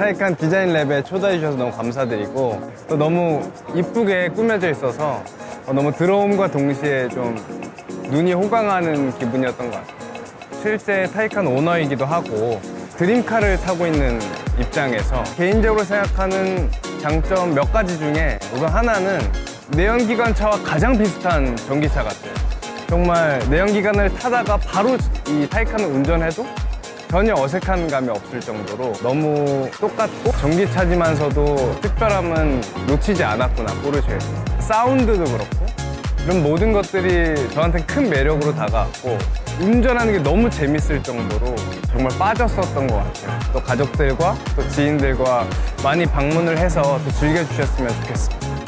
타이칸 디자인 랩에 초대해 주셔서 너무 감사드리고 또 너무 이쁘게 꾸며져 있어서 어, 너무 들어옴과 동시에 좀 눈이 호강하는 기분이었던 것 같아요. 실제 타이칸 오너이기도 하고 드림카를 타고 있는 입장에서 개인적으로 생각하는 장점 몇 가지 중에 우선 하나는 내연기관차와 가장 비슷한 전기차 같아요. 정말 내연기관을 타다가 바로 이 타이칸을 운전해도 전혀 어색한 감이 없을 정도로 너무 똑같고 전기차지만서도 특별함은 놓치지 않았구나 포르쉐에서. 사운드도 그렇고. 이런 모든 것들이 저한테 큰 매력으로 다가왔고 운전하는 게 너무 재밌을 정도로 정말 빠졌었던 것 같아요. 또 가족들과 또 지인들과 많이 방문을 해서 또 즐겨주셨으면 좋겠습니다